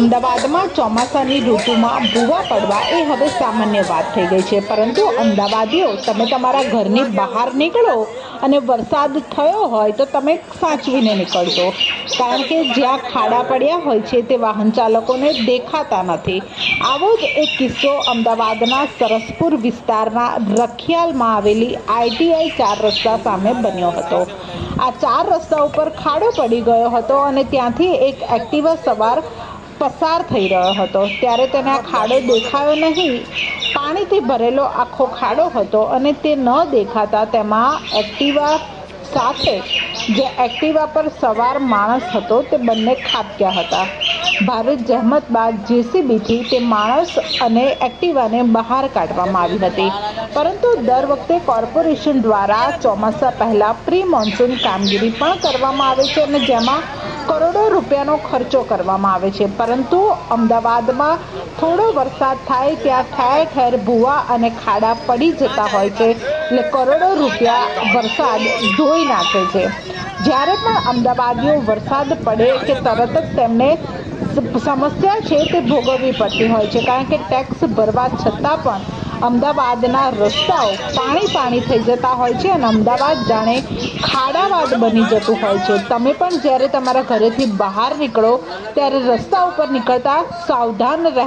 અમદાવાદમાં ચોમાસાની ઋતુમાં ભૂવા પડવા એ હવે સામાન્ય વાત થઈ ગઈ છે. પરંતુ અમદાવાદીઓ, તમે તમારા ઘરની બહાર નીકળો અને વરસાદ થયો હોય તો તમે સાચવીને નીકળજો. કારણ કે જ્યાં ખાડા પડ્યા હોય છે તે વાહન ચાલકોને દેખાતા નથી. આવો જ એક કિસ્સો અમદાવાદના સરસપુર વિસ્તારના રખિયાલમાં આવેલી આઈટીઆઈ ચાર રસ્તા સામે બન્યો હતો. આ ચાર રસ્તા ઉપર ખાડો પડી ગયો હતો અને ત્યાંથી એક એક્ટિવા સવાર પસાર થઈ રહ્યો હતો. ત્યારે તેને આ ખાડો દેખાયો નહીં. પાણીથી ભરેલો આખો ખાડો હતો અને તે ન દેખાતા તેમાં એક્ટિવા સાથે જે એક્ટિવા પર સવાર માણસ હતો તે બંને ખાબક્યા હતા. ભારે જહેમત બાદ જેસીબીથી તે માણસ અને એક્ટિવાને બહાર કાઢવામાં આવી હતી. પરંતુ દર વખતે કોર્પોરેશન દ્વારા ચોમાસા પહેલાં પ્રી મોન્સૂન કામગીરી પણ કરવામાં આવે છે અને જેમાં કરોડો રૂપિયાનો ખર્ચો કરવામાં આવે છે. પરંતુ અમદાવાદમાં થોડો વરસાદ થાય ત્યાં ઠેર ઠેર ભૂવા અને ખાડા પડી જતા હોય છે. એટલે કરોડો રૂપિયા વરસાદ ધોઈ નાખે છે. જ્યારે પણ અમદાવાદીઓ વરસાદ પડે કે તરત જ તેમને સમસ્યા છે તે ભોગવવી પડતી હોય છે, કારણ કે ટેક્સ ભરવા છતાં પણ અમદાવાદના રસ્તાઓ પાણી પાણી થઈ જતા હોય છે અને અમદાવાદ જાણે ખાડાવાદ બની જતું હોય છે. તમે પણ જ્યારે તમારા ઘરેથી બહાર નીકળો, ત્યારે રસ્તા ઉપર નીકળતા સાવધાન રહેજો.